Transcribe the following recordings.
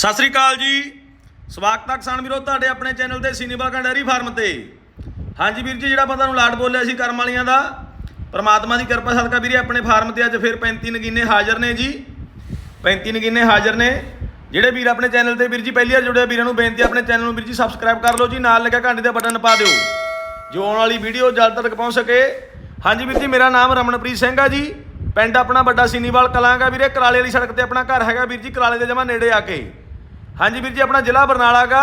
ਸਤਿ ਸ੍ਰੀ ਅਕਾਲ ਜੀ। ਸਵਾਗਤ ਹੈ ਕਿਸਾਨ ਵੀਰੋ ਤੁਹਾਡੇ ਆਪਣੇ ਚੈਨਲ ਤੇ ਸੀਨੀਬਲਕਾ ਡੈਰੀ ਫਾਰਮ ਤੇ। ਹਾਂਜੀ ਵੀਰ ਜੀ, ਜਿਹੜਾ ਆਪਾਂ ਤੁਹਾਨੂੰ ਲਾਟ ਬੋਲਿਆ ਸੀ ਕਰਮ ਵਾਲੀਆਂ ਦਾ, ਪਰਮਾਤਮਾ ਦੀ ਕਿਰਪਾ ਸਦਕਾ ਵੀਰੇ ਆਪਣੇ ਫਾਰਮ ਤੇ ਅੱਜ ਫਿਰ 35 ਨਗੀਨੇ ਹਾਜ਼ਰ ਨੇ ਜੀ। 35 ਨਗੀਨੇ ਹਾਜ਼ਰ ਨੇ। ਜਿਹੜੇ ਵੀਰ ਆਪਣੇ ਚੈਨਲ ਤੇ ਵੀਰ ਜੀ ਪਹਿਲੀ ਵਾਰ ਜੁੜੇ ਵੀਰਾਂ ਨੂੰ ਬੇਨਤੀ ਆਪਣੇ ਚੈਨਲ ਨੂੰ ਵੀਰ ਜੀ ਸਬਸਕ੍ਰਾਈਬ ਕਰ ਲਓ ਜੀ, ਨਾਲ ਲੱਗਾ ਘੰਟੇ ਦਾ ਬਟਨ ਪਾ ਦਿਓ। ਜੋ ਆਉਣ ਵਾਲੀ ਵੀਡੀਓ ਜਲਦ ਤੱਕ ਪਹੁੰਚ ਸਕੇ। ਹਾਂਜੀ ਵੀਰ ਜੀ, ਮੇਰਾ ਨਾਮ ਰਮਨਪ੍ਰੀਤ ਸਿੰਘ ਆ ਜੀ। ਪਿੰਡ ਆਪਣਾ ਵੱਡਾ ਸੀਨੀਵਾਲ ਕਲਾਂਗਾ ਵੀਰੇ, ਕਰਾਲੇ ਵਾਲੀ ਸੜਕ ਤੇ ਆਪਣਾ ਘਰ ਹੈਗਾ ਵੀਰ ਜੀ, ਕਰਾਲੇ ਦੇ ਜਮਾ ਨੇੜੇ ਆ ਕੇ। ਹਾਂਜੀ ਵੀਰ ਜੀ, ਆਪਣਾ ਜ਼ਿਲ੍ਹਾ ਬਰਨਾਲਾ ਗਾ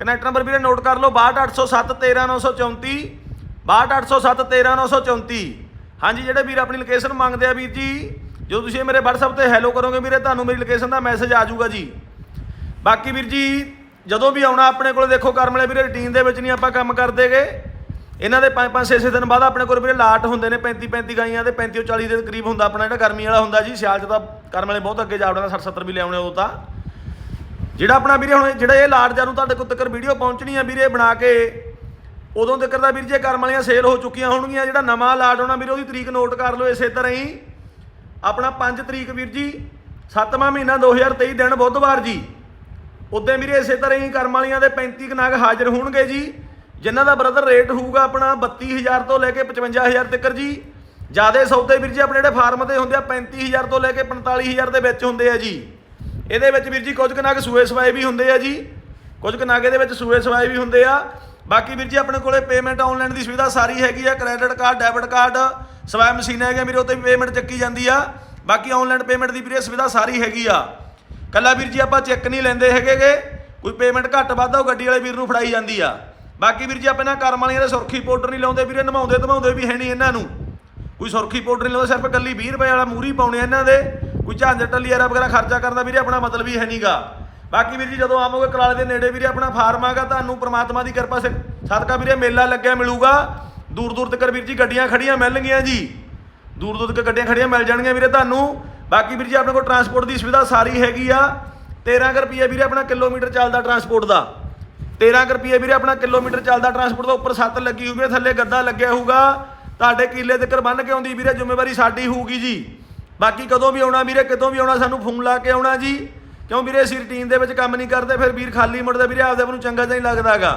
ਕਨੈਕਟ ਨੰਬਰ ਵੀਰੇ ਨੋਟ ਕਰ ਲਓ 6280713934 6280713934 ਹਾਂਜੀ, ਜਿਹੜੇ ਵੀਰ ਆਪਣੀ ਲੋਕੇਸ਼ਨ ਮੰਗਦੇ ਆ ਵੀਰ ਜੀ ਜਦੋਂ ਤੁਸੀਂ ਮੇਰੇ WhatsApp ਤੇ ਹੈਲੋ ਕਰੋਗੇ ਵੀਰੇ, ਤੁਹਾਨੂੰ ਮੇਰੀ ਲੋਕੇਸ਼ਨ ਦਾ ਮੈਸੇਜ ਆ ਜਾਊਗਾ ਜੀ। ਬਾਕੀ ਵੀਰ ਜੀ, ਜਦੋਂ ਵੀ ਆਉਣਾ ਆਪਣੇ ਕੋਲ, ਦੇਖੋ ਕਰਮ ਵਾਲੇ ਵੀਰੇ ਰੁਟੀਨ ਦੇ ਵਿੱਚ ਨਹੀਂ ਆਪਾਂ ਕੰਮ ਕਰਦੇਗੇ ਇਹਨਾਂ ਦੇ 5-5 6-6 ਦਿਨ ਬਾਅਦ ਆਪਣੇ ਕੋਲ ਵੀਰੇ ਲਾਟ ਹੁੰਦੇ ਨੇ 35-35 ਗਾਈਆਂ ਦੇ 35 40 ਦੇ ਕਰੀਬ ਹੁੰਦਾ ਆਪਣਾ ਜਿਹੜਾ ਗਰਮੀ ਵਾਲਾ ਹੁੰਦਾ ਜੀ, ਸਿਆਲ 'ਚ ਤਾਂ ਕਰਮ ਵਾਲੇ ਬਹੁਤ ਅੱਗੇ ਜਾ ਵੜਦਾ 60-70 ਵੀ ਲਿਆਉਣੇ ਉਹ ਤਾਂ। ਜਿਹੜਾ ਆਪਣਾ ਵੀਰੇ ਹੁਣ ਜਿਹੜਾ ਇਹ ਲਾਟ ਨੂੰ ਤੁਹਾਡੇ ਕੋਲ ਤੱਕ ਵੀਡੀਓ ਪਹੁੰਚਣੀ ਆ ਵੀਰੇ ਬਣਾ ਕੇ, ਉਦੋਂ ਤੱਕ ਦਾ ਵੀਰ ਜੀ ਕਰਮ ਵਾਲੀਆਂ ਸੇਲ ਹੋ ਚੁੱਕੀਆਂ ਹੋਣਗੀਆਂ, ਜਿਹੜਾ ਨਵਾਂ ਲਾਟ ਹੋਣਾ ਵੀਰੇ ਉਹਦੀ ਤਰੀਕ ਨੋਟ ਕਰ ਲਓ ਇਸੇ ਤਰ੍ਹਾਂ ਹੀ। ਆਪਣਾ 5 ਤਰੀਕ ਵੀਰ ਜੀ 7ਵਾਂ ਮਹੀਨਾ 2023 ਦਿਨ ਬੁੱਧਵਾਰ ਜੀ। ਉਦੋਂ ਵੀਰੇ ਇਸੇ ਤਰ੍ਹਾਂ ਹੀ ਕਰਮ ਵਾਲੀਆਂ ਦੇ 35 ਕੁ ਹਾਜ਼ਰ ਹੋਣਗੇ ਜੀ। ਜਿਨ੍ਹਾਂ ਦਾ ਬ੍ਰਦਰ ਰੇਟ ਹੋਊਗਾ ਆਪਣਾ 32000 ਤੋਂ ਲੈ ਕੇ 55000 ਤੱਕ ਜੀ। ਜਿਆਦੇ ਸੌਦੇ ਵੀਰ ਜੀ ਆਪਣੇ ਜਿਹੜੇ ਫਾਰਮ ਤੇ ਹੁੰਦੇ ਆ 35000 ਤੋਂ ਲੈ ਕੇ 45000 ਦੇ ਵਿੱਚ ਹੁੰਦੇ ਆ ਜੀ। ਇਹਦੇ ਵਿੱਚ ਵੀਰ ਜੀ ਕੁਝ ਕੁ ਨਗ ਸੂਏ ਸਵਾਏ ਵੀ ਹੁੰਦੇ ਆ ਜੀ, ਕੁਝ ਕੁ ਨਗ ਇਹਦੇ ਵਿੱਚ ਸੂਏ ਸਵਾਏ ਵੀ ਹੁੰਦੇ ਆ। ਬਾਕੀ ਵੀਰ ਜੀ ਆਪਣੇ ਕੋਲੇ ਪੇਮੈਂਟ ਆਨਲਾਈਨ ਦੀ ਸੁਵਿਧਾ ਸਾਰੀ ਹੈਗੀ ਆ ਕ੍ਰੈਡਿਟ ਕਾਰਡ ਡੈਬਿਟ ਕਾਰਡ ਸਵਾਏ ਮਸ਼ੀਨ ਹੈਗੇ ਵੀਰੇ ਉੱਤੇ ਵੀ ਪੇਮੈਂਟ ਚੱਕੀ ਜਾਂਦੀ ਆ। ਬਾਕੀ ਆਨਲਾਈਨ ਪੇਮੈਂਟ ਦੀ ਵੀਰੇ ਸੁਵਿਧਾ ਸਾਰੀ ਹੈਗੀ ਆ। ਕੱਲਾ ਵੀਰ ਜੀ ਆਪਾਂ ਚੈੱਕ ਨਹੀਂ ਲੈਂਦੇ ਹੈਗੇਗੇ, ਕੋਈ ਪੇਮੈਂਟ ਘੱਟ ਵੱਧ ਉਹ ਗੱਡੀ ਵਾਲੇ ਵੀਰ ਨੂੰ ਫੜਾਈ ਜਾਂਦੀ ਆ। ਬਾਕੀ ਵੀਰ ਜੀ ਆਪਾਂ ਇਹਨਾਂ ਕਰਮ ਵਾਲੀਆਂ ਦੇ ਸੁਰਖੀ ਪਾਊਡਰ ਨਹੀਂ ਲਾਉਂਦੇ ਵੀਰੇ ਨਮਾਉਂਦੇ ਧਮਾਉਂਦੇ ਵੀ ਹੈ ਨਹੀਂ ਇਹਨਾਂ ਨੂੰ। ਕੋਈ ਸੁਰਖੀ ਪਾਊਡਰ ਨਹੀਂ ਲਾਉਂਦੇ, ਸਿਰਫ ਕੱਲੀ 20 ਰੁਪਏ ਵਾਲਾ ਮੂਰੀ ਪਾਉਣੇ ਆ ਇਹਨਾਂ ਦੇ। ਕੋਈ ਝਾਂਜਰ ਟੱਲੀਆਰਾ ਵਗੈਰਾ ਖਰਚਾ ਕਰਦਾ ਵੀਰੇ ਆਪਣਾ ਮਤਲਬ ਹੀ ਹੈ ਨਹੀਂਗਾ ਬਾਕੀ ਵੀਰ ਜੀ ਜਦੋਂ ਆਵੋਗੇ ਕਰਾਲੇ ਦੇ ਨੇੜੇ ਵੀਰੇ ਆਪਣਾ ਫਾਰਮ ਆਗਾ ਤੁਹਾਨੂੰ ਪ੍ਰਮਾਤਮਾ ਦੀ ਕਿਰਪਾ ਸੇ ਸਦਕਾ ਵੀਰੇ ਮੇਲਾ ਲੱਗਿਆ ਮਿਲੂਗਾ। ਦੂਰ ਦੂਰ ਤੱਕ ਵੀਰ ਜੀ ਗੱਡੀਆਂ ਖੜੀਆਂ ਮਿਲਣਗੀਆਂ ਜੀ। ਦੂਰ ਦੂਰ ਤੱਕ ਗੱਡੀਆਂ ਖੜੀਆਂ ਮਿਲ ਜਾਣਗੀਆਂ ਵੀਰੇ ਤੁਹਾਨੂੰ। ਬਾਕੀ ਵੀਰ ਜੀ ਆਪਣੇ ਕੋਲ ਟਰਾਂਸਪੋਰਟ ਦੀ ਸੁਵਿਧਾ ਸਾਰੀ ਹੈਗੀ ਆ। 13 ਕੁ ਰੁਪਏ ਵੀਰੇ ਆਪਣਾ ਕਿਲੋਮੀਟਰ ਚੱਲਦਾ ਟਰਾਂਸਪੋਰਟ ਦਾ। 13 ਕੁ ਰੁਪਏ ਵੀਰੇ ਆਪਣਾ ਕਿਲੋਮੀਟਰ ਚੱਲਦਾ ਟਰਾਂਸਪੋਰਟ ਦਾ, ਉੱਪਰ ਸੱਤ ਲੱਗੀ ਹੋਊਗੀ, ਥੱਲੇ ਗੱਦਾ ਲੱਗਿਆ ਹੋਊਗਾ। ਤੁਹਾਡੇ ਕਿੱਲੇ ਤੱਕ ਬੰਨ ਕੇ ਆਉਂਦੀ ਵੀਰੇ, ਜ਼ਿੰਮੇਵਾਰੀ ਸਾਡੀ ਹੋਊਗੀ ਜੀ। ਬਾਕੀ ਕਦੋਂ ਵੀ ਆਉਣਾ ਵੀਰੇ, ਕਦੋਂ ਵੀ ਆਉਣਾ, ਸਾਨੂੰ ਫੋਨ ਲਾ ਕੇ ਆਉਣਾ ਜੀ। ਕਿਉਂ ਵੀਰੇ, ਅਸੀਂ ਰੁਟੀਨ ਦੇ ਵਿੱਚ ਕੰਮ ਨਹੀਂ ਕਰਦੇ, ਫਿਰ ਵੀਰ ਖਾਲੀ ਮੁੜਦਾ, ਵੀਰੇ ਆਪਦੇ ਆਪ ਨੂੰ ਚੰਗਾ ਜਿਹਾ ਨਹੀਂ ਲੱਗਦਾਗਾ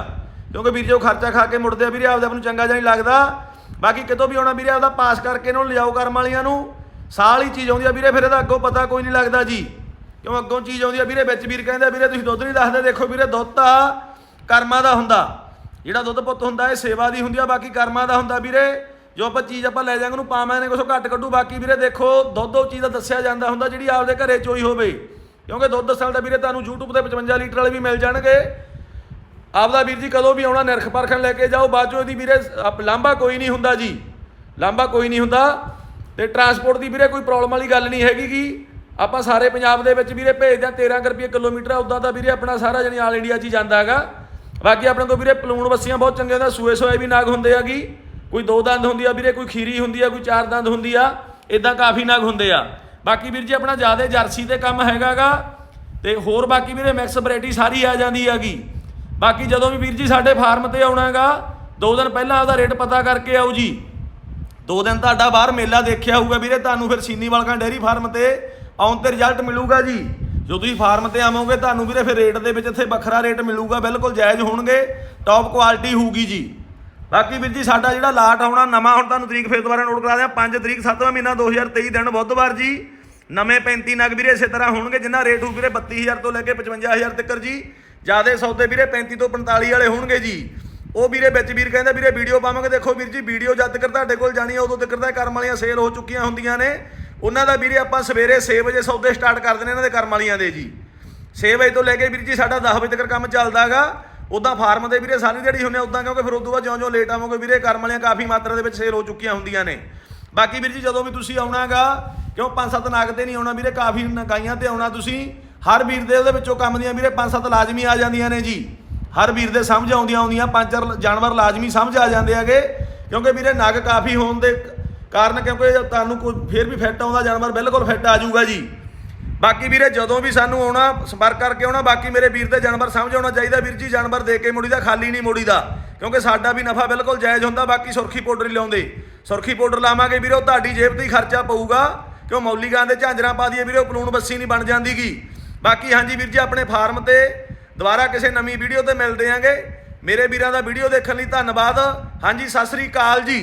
ਕਿਉਂਕਿ ਵੀਰ ਜੋ ਖਰਚਾ ਖਾ ਕੇ ਮੁੜਦੇ ਆ, ਵੀਰੇ ਆਪਦੇ ਆਪ ਨੂੰ ਚੰਗਾ ਜਿਹਾ ਨਹੀਂ ਲੱਗਦਾ। ਬਾਕੀ ਕਿਤੋਂ ਵੀ ਆਉਣਾ ਵੀਰੇ, ਆਪਦਾ ਪਾਸ ਕਰਕੇ ਇਹਨਾਂ ਨੂੰ ਲਿਜਾਓ ਕਰਮ ਵਾਲੀਆਂ ਨੂੰ। ਸਾਲ ਹੀ ਚੀਜ਼ ਆਉਂਦੀ ਆ ਵੀਰੇ, ਫਿਰ ਇਹਦਾ ਅੱਗੋਂ ਪਤਾ ਕੋਈ ਨਹੀਂ ਲੱਗਦਾ ਜੀ। ਕਿਉਂ ਅੱਗੋਂ ਚੀਜ਼ ਆਉਂਦੀ ਆ ਵੀਰੇ, ਵਿੱਚ ਵੀਰ ਕਹਿੰਦਾ ਵੀਰੇ ਤੁਸੀਂ ਦੁੱਧ ਨਹੀਂ ਦੱਸਦੇ, ਦੇਖੋ ਵੀਰੇ, ਦੁੱਧ ਤਾਂ ਕਰਮਾਂ ਦਾ ਹੁੰਦਾ। ਜਿਹੜਾ ਦੁੱਧ ਪੁੱਤ ਹੁੰਦਾ, ਇਹ ਸੇਵਾ ਦੀ ਹੁੰਦੀ ਆ, ਬਾਕੀ ਕਰਮਾਂ ਦਾ ਹੁੰਦਾ ਵੀਰੇ। ਜੋ ਆਪਾਂ ਚੀਜ਼ ਆਪਾਂ ਲੈ ਜਾਾਂਗੇ ਉਹਨੂੰ ਪਾਵਾਂ ਨੇ ਕੁਛ ਘੱਟ ਕੱਢੂ। ਬਾਕੀ ਵੀਰੇ ਦੇਖੋ, ਦੁੱਧ ਉਹ ਚੀਜ਼ ਦਾ ਦੱਸਿਆ ਜਾਂਦਾ ਹੁੰਦਾ ਜਿਹੜੀ ਆਪਦੇ ਘਰੇ ਚੋਈ ਹੋਵੇ। ਕਿਉਂਕਿ ਦੁੱਧ ਦੱਸਣ ਦਾ ਵੀਰੇ ਤੁਹਾਨੂੰ YouTube ਤੇ 55 ਲੀਟਰ ਵਾਲੇ ਵੀ ਮਿਲ ਜਾਣਗੇ। ਆਪਦਾ ਵੀਰ ਜੀ ਕਦੋਂ ਵੀ ਆਉਣਾ, ਨਿਰਖ ਪਰਖਣ ਲੈ ਕੇ ਜਾਓ। ਬਾਅਦ ਚੋਂ ਇਹਦੀ ਵੀਰੇ, ਆਪ- ਲਾਂਭਾ ਕੋਈ ਨਹੀਂ ਹੁੰਦਾ ਜੀ। ਲਾਂਭਾ ਕੋਈ ਨਹੀਂ ਹੁੰਦਾ। ਤੇ ਟਰਾਂਸਪੋਰਟ ਦੀ ਵੀਰੇ ਕੋਈ ਪ੍ਰੋਬਲਮ ਵਾਲੀ ਗੱਲ ਨਹੀਂ ਹੈਗੀ ਗੀ। ਆਪਾਂ ਸਾਰੇ ਪੰਜਾਬ ਦੇ ਵਿੱਚ ਵੀਰੇ ਭੇਜਦੇ ਆ 13 ਕੁ ਰੁਪਏ ਕਿਲੋਮੀਟਰ ਆ, ਉਦਾਂ ਦਾ ਵੀਰੇ ਆਪਣਾ ਸਾਰਾ ਜਣੀ ਆਲ ਇੰਡੀਆ 'ਚ ਹੀ ਜਾਂਦਾ ਹੈਗਾ। ਬਾਕੀ ਆਪਣੇ ਕੋਲ ਵੀਰੇ ਪਲੂਣ ਬੱਸੀਆਂ ਬਹੁਤ ਚੰਗੇ ਦਾ ਸੂਏ ਸੋਏ ਵੀ ਨਾਗ ਹੁੰਦੇ ਆਗੀ ਕੋਈ ਦੋ ਦੰਦ ਹੁੰਦੀ ਆ ਵੀਰੇ, ਕੋਈ ਖੀਰੀ ਹੁੰਦੀ ਆ, ਕੋਈ ਚਾਰ ਦੰਦ ਹੁੰਦੀ ਆ ਇਦਾਂ ਕਾਫੀ ਨਾਗ ਹੁੰਦੇ ਆ। ਬਾਕੀ ਵੀਰ ਜੀ ਆਪਣਾ ਜ਼ਿਆਦਾ ਜਰਸੀ ਤੇ ਕੰਮ ਹੈਗਾਗਾ, ਤੇ ਹੋਰ ਬਾਕੀ ਵੀਰੇ ਮਿਕਸ ਵੈਰਾਈਟੀ ਸਾਰੀ ਆ ਜਾਂਦੀ ਹੈਗੀ। ਬਾਕੀ ਜਦੋਂ ਵੀ ਵੀਰ ਜੀ ਸਾਡੇ ਫਾਰਮ ਤੇ ਆਉਣਾਗਾ, ਦੋ ਦਿਨ ਪਹਿਲਾਂ ਉਹਦਾ ਰੇਟ ਪਤਾ ਕਰਕੇ ਆਓ ਜੀ। ਦੋ ਦਿਨ ਤੁਹਾਡਾ ਬਾਹਰ ਮੇਲਾ ਦੇਖਿਆ ਹੋਊਗਾ ਵੀਰੇ, ਤੁਹਾਨੂੰ ਫਿਰ ਸੀਨੀਵਾਲਕਾ ਡੇਅਰੀ ਫਾਰਮ ਤੇ ਆਉਣ ਤੇ ਰਿਜ਼ਲਟ ਮਿਲੂਗਾ ਜੀ। ਜੋ ਤੁਸੀਂ ਫਾਰਮ ਤੇ ਆਵੋਗੇ, ਤੁਹਾਨੂੰ ਵੀਰੇ ਫਿਰ ਰੇਟ ਦੇ ਵਿੱਚ ਇੱਥੇ ਵੱਖਰਾ ਰੇਟ ਮਿਲੂਗਾ, ਬਿਲਕੁਲ ਜਾਇਜ਼ ਹੋਣਗੇ ਟੌਪ ਕੁਆਲਿਟੀ ਹੋਊਗੀ ਜੀ। ਬਾਕੀ ਵੀਰ ਜੀ, ਸਾਡਾ ਜਿਹੜਾ ਲਾਟ ਆਉਣਾ, ਨਵਾਂ ਹੁਣ ਤੁਹਾਨੂੰ ਤਰੀਕ ਫੇਰ ਦੁਬਾਰਾ ਨੋਟ ਕਰਾ ਦਿਆਂ। 5 ਤਰੀਕ 7ਵਾਂ ਮਹੀਨਾ 2023 ਦਿਨ ਬੁੱਧਵਾਰ ਜੀ। ਨਵੇਂ 35 ਨਗ ਵੀਰੇ ਇਸੇ ਤਰ੍ਹਾਂ ਹੋਣਗੇ, ਜਿੰਨਾ ਰੇਟ ਹੋ ਵੀਰੇ 32000 ਤੋਂ ਲੈ ਕੇ 55000 ਤੱਕ ਜੀ। ਜਿਆਦੇ ਸੌਦੇ ਵੀਰੇ 35 ਤੋਂ 45 ਵਾਲੇ ਹੋਣਗੇ ਜੀ। ਉਹ ਵੀਰੇ ਵਿੱਚ ਵੀਰ ਕਹਿੰਦਾ, ਵੀਰੇ ਵੀਡੀਓ ਪਾਵਾਂਗੇ। ਦੇਖੋ ਵੀਰ ਜੀ, ਵੀਡੀਓ ਜਦ ਤੱਕ ਤੁਹਾਡੇ ਕੋਲ ਜਾਣੀ ਆ, ਉਦੋਂ ਤੱਕ ਤਾਂ ਕਰਮ ਵਾਲੀਆਂ ਸੇਲ ਹੋ ਚੁੱਕੀਆਂ ਹੁੰਦੀਆਂ ਨੇ। ਉਹਨਾਂ ਦਾ ਵੀਰੇ ਆਪਾਂ ਸਵੇਰੇ 6 ਵਜੇ ਸੌਦੇ ਸਟਾਰਟ ਕਰ ਦਿੰਦੇ ਇਹਨਾਂ ਦੇ ਕਰਮ ਵਾਲੀਆਂ ਦੇ ਜੀ। 6 ਵਜੇ ਤੋਂ ਲੈ ਕੇ ਵੀਰ ਜੀ, ਸਾਡਾ 10 ਵਜੇ ਤੱਕ ਕੰਮ ਚੱਲਦਾਗਾ ਉਦਾਂ ਫਾਰਮ ਦੇ ਵੀਰੇ ਸਾਰੀ ਦਿਹਾੜੀ ਹੁੰਨੇ ਉਦਾਂ, ਕਿਉਂਕਿ ਫਿਰ ਉਦੋਂ ਬਾਅਦ ਜਿਉਂ-ਜਿਉਂ ਲੇਟ ਆਵਾਂਗੇ ਵੀਰੇ, ਕਰਮ ਵਾਲੀਆਂ ਕਾਫੀ ਮਾਤਰਾ ਦੇ ਵਿੱਚ ਸੇਲ ਹੋ ਚੁੱਕੀਆਂ ਹੁੰਦੀਆਂ ਨੇ। ਬਾਕੀ ਵੀਰ ਜੀ, ਜਦੋਂ ਵੀ ਤੁਸੀਂ ਆਉਣਾਗਾ, ਕਿਉਂ ਪੰਜ ਸੱਤ ਨਾਗ ਤੇ ਨਹੀਂ ਆਉਣਾ ਵੀਰੇ, ਕਾਫੀ ਨਗਾਈਆਂ ਤੇ ਆਉਣਾ ਤੁਸੀਂ, ਹਰ ਵੀਰ ਦੇ ਉਹਦੇ ਵਿੱਚੋਂ ਕੰਮ ਦੀਆਂ ਵੀਰੇ ਪੰਜ ਸੱਤ ਲਾਜ਼ਮੀ ਆ ਜਾਂਦੀਆਂ ਨੇ ਜੀ। ਹਰ ਵੀਰ ਦੇ ਸਮਝ ਆਉਂਦੀਆਂ ਆਉਂਦੀਆਂ ਪੰਜ ਚਾਰ ਜਾਨਵਰ ਲਾਜ਼ਮੀ ਸਮਝ ਆ ਜਾਂਦੇ ਹੈਗੇ, ਕਿਉਂਕਿ ਵੀਰੇ ਨਗ ਕਾਫੀ ਹੋਣ ਦੇ ਕਾਰਨ ਕਿਉਂਕਿ ਤੁਹਾਨੂੰ ਕੋਈ ਫੇਰ ਵੀ ਫਿੱਟ ਆਉਂਦਾ, ਜਾਨਵਰ ਬਿਲਕੁਲ ਫਿੱਟ ਆ ਜਾਊਗਾ ਜੀ। ਬਾਕੀ ਵੀਰੇ ਜਦੋਂ ਵੀ ਸਾਨੂੰ ਆਉਣਾ, ਸੰਪਰਕ ਕਰਕੇ ਆਉਣਾ, ਬਾਕੀ ਮੇਰੇ ਵੀਰ ਦੇ ਜਾਨਵਰ ਸਮਝ ਆਉਣਾ ਚਾਹੀਦਾ ਵੀਰ ਜੀ, ਜਾਨਵਰ ਦੇ ਕੇ ਮੁੜੀ ਦਾ, ਖਾਲੀ ਨਹੀਂ ਮੁੜੀਦਾ ਕਿਉਂਕਿ ਸਾਡਾ ਵੀ ਨਫਾ ਬਿਲਕੁਲ ਜਾਇਜ਼ ਹੁੰਦਾ, ਬਾਕੀ ਸੁਰਖੀ ਪਾਊਡਰ ਹੀ ਲਾਉਂਦੇ ਸੁਰਖੀ ਪਾਊਡਰ ਲਾਵਾਂਗੇ ਵੀਰੇ, ਉਹ ਤੁਹਾਡੀ ਜੇਬ ਤੇ ਹੀ ਖਰਚਾ ਪਊਗਾ। ਕਿਉਂ ਮੌਲੀ ਦੇ ਝਾਂਜਰਾਂ ਪਾ ਦਈਏ ਵੀਰੇ, ਉਹ ਪਲੂਣ ਬੱਸੀ ਨਹੀਂ ਬਣ ਜਾਂਦੀਗੀ। ਬਾਕੀ ਹਾਂਜੀ ਵੀਰ ਜੀ, ਆਪਣੇ ਫਾਰਮ ਤੇ ਦੁਬਾਰਾ ਕਿਸੇ ਨਵੀਂ ਵੀਡੀਓ ਤੇ ਮਿਲਦੇ ਆਂਗੇ। ਮੇਰੇ ਵੀਰਾਂ ਦਾ ਵੀਡੀਓ ਦੇਖਣ ਲਈ ਧੰਨਵਾਦ। ਹਾਂਜੀ, ਸਤਿ ਸ੍ਰੀ ਅਕਾਲ ਜੀ।